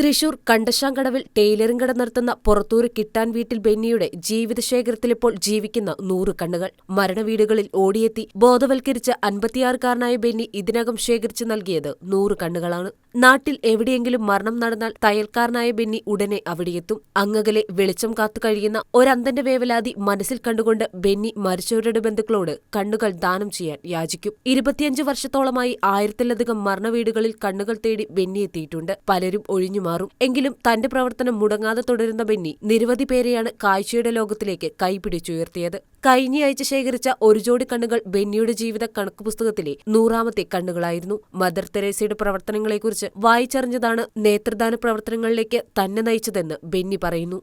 Thrissur കണ്ടശാങ്കടവിൽ tailoring കട നടത്തുന്ന പുറത്തൂര് കിട്ടാൻ വീട്ടിൽ ബെന്നിയുടെ ജീവിതശേഖരത്തിലിപ്പോൾ ജീവിക്കുന്ന നൂറ് കണ്ണുകൾ. മരണവീടുകളിൽ ഓടിയെത്തി ബോധവൽക്കരിച്ച അൻപത്തിയാറുകാരനായ ബെന്നി ഇതിനകം ശേഖരിച്ചു നൽകിയത് നൂറ് കണ്ണുകളാണ്. നാട്ടിൽ എവിടെയെങ്കിലും മരണം നടന്നാൽ തയൽക്കാരനായ ബെന്നി ഉടനെ അവിടെയെത്തും. അങ്ങകലെ വെളിച്ചം കാത്തു കഴിയുന്ന ഒരന്തന്റെ വേവലാതി മനസ്സിൽ കണ്ടുകൊണ്ട് ബെന്നി മരിച്ചവരുടെ ബന്ധുക്കളോട് കണ്ണുകൾ ദാനം ചെയ്യാൻ യാചിക്കും. ഇരുപത്തിയഞ്ച് വർഷത്തോളമായി ആയിരത്തിലധികം മരണവീടുകളിൽ കണ്ണുകൾ തേടി ബെന്നി എത്തിയിട്ടുണ്ട്. പലരും ഒഴിഞ്ഞു മാറും എങ്കിലും തന്റെ പ്രവർത്തനം മുടങ്ങാതെ തുടരുന്ന ബെന്നി നിരവധി പേരെയാണ് കാഴ്ചയുടെ ലോകത്തിലേക്ക് കൈപിടിച്ചുയർത്തിയത്. കഴിഞ്ഞയാഴ്ച ശേഖരിച്ച ഒരു ജോഡി കണ്ണുകൾ ബെന്നിയുടെ ജീവിത കണക്ക് പുസ്തകത്തിലെ നൂറാമത്തെ കണ്ണുകളായിരുന്നു. മദർ തെരേസയുടെ പ്രവർത്തനങ്ങളെക്കുറിച്ച് വായിച്ചറിഞ്ഞതാണ് നേത്രദാന പ്രവർത്തനങ്ങളിലേക്ക് തന്നെ നയിച്ചതെന്ന് ബെന്നി പറയുന്നു.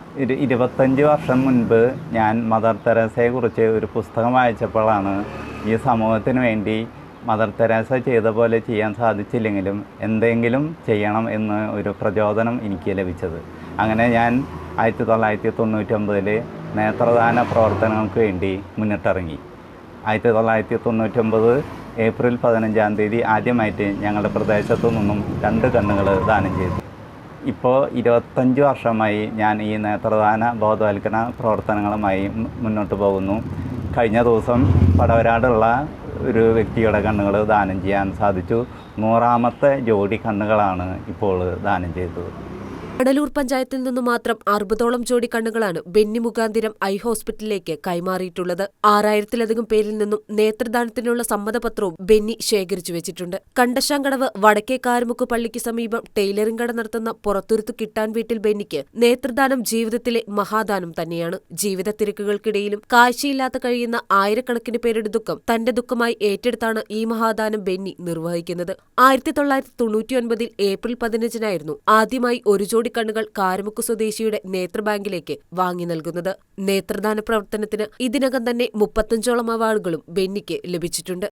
ഒരു ഇരുപത്തഞ്ച് വർഷം മുൻപ് ഞാൻ മദർ തെരേസയെക്കുറിച്ച് ഒരു പുസ്തകം വായിച്ചപ്പോഴാണ് ഈ സമൂഹത്തിന് വേണ്ടി മദർ തെരേസ ചെയ്ത പോലെ ചെയ്യാൻ സാധിച്ചില്ലെങ്കിലും എന്തെങ്കിലും ചെയ്യണം എന്ന് ഒരു പ്രചോദനം എനിക്ക് ലഭിച്ചത്. അങ്ങനെ ഞാൻ ആയിരത്തി തൊള്ളായിരത്തി തൊണ്ണൂറ്റൊമ്പതിൽ നേത്രദാന പ്രവർത്തനങ്ങൾക്ക് വേണ്ടി മുന്നിട്ടിറങ്ങി. ആയിരത്തി തൊള്ളായിരത്തി തൊണ്ണൂറ്റൊമ്പത് ഏപ്രിൽ പതിനഞ്ചാം തീയതി ആദ്യമായിട്ട് ഞങ്ങളുടെ പ്രദേശത്തു നിന്നും രണ്ട് കണ്ണുകൾ ദാനം ചെയ്തു. ഇപ്പോൾ ഇരുപത്തഞ്ച് വർഷമായി ഞാൻ ഈ നേത്രദാന ബോധവൽക്കരണ പ്രവർത്തനങ്ങളുമായി മുന്നോട്ട് പോകുന്നു. കഴിഞ്ഞ ദിവസം പടവരാടുള്ള ഒരു വ്യക്തിയുടെ കണ്ണുകൾ ദാനം ചെയ്യാൻ സാധിച്ചു. നൂറാമത്തെ ജോഡി കണ്ണുകളാണ് ഇപ്പോൾ ദാനം ചെയ്തത്. കടലൂർ പഞ്ചായത്തിൽ നിന്നു മാത്രം അറുപതോളം ജോഡി കണ്ണുകളാണ് ബെന്നി മുഖാന്തിരം ഐ ഹോസ്പിറ്റലിലേക്ക് കൈമാറിയിട്ടുള്ളത്. ആറായിരത്തിലധികം പേരിൽ നിന്നും നേത്രദാനത്തിനുള്ള സമ്മതപത്രവും ബെന്നി ശേഖരിച്ചു വെച്ചിട്ടുണ്ട്. കണ്ടശാങ്കടവ് വടക്കേ കാരമുക്ക് പള്ളിക്ക് സമീപം ടൈലറിംഗ് കട നടത്തുന്ന പുറത്തുരുത്ത് കിട്ടാൻ വീട്ടിൽ ബെന്നിക്ക് നേത്രദാനം ജീവിതത്തിലെ മഹാദാനം തന്നെയാണ്. ജീവിത തിരക്കുകൾക്കിടയിലും കാഴ്ചയില്ലാത്ത കഴിയുന്ന ആയിരക്കണക്കിന് പേരുടെ ദുഃഖം തന്റെ ദുഃഖമായി ഏറ്റെടുത്താണ് ഈ മഹാദാനം ബെന്നി നിർവഹിക്കുന്നത്. ആയിരത്തി തൊള്ളായിരത്തി തൊണ്ണൂറ്റിയൊൻപതിൽ ഏപ്രിൽ പതിനഞ്ചിനായിരുന്നു ആദ്യമായി ഒരു ജോഡി കണ്ണുകൾ കാരമുക്ക് സ്വദേശിയുടെ നേത്രബാങ്കിലേക്ക് വാങ്ങി നൽകുന്നത്. നേത്രദാന പ്രവർത്തനത്തിന് ഇതിനകം തന്നെ മുപ്പത്തഞ്ചോളം അവാർഡുകളും ബെന്നിക്ക് ലഭിച്ചിട്ടുണ്ട്.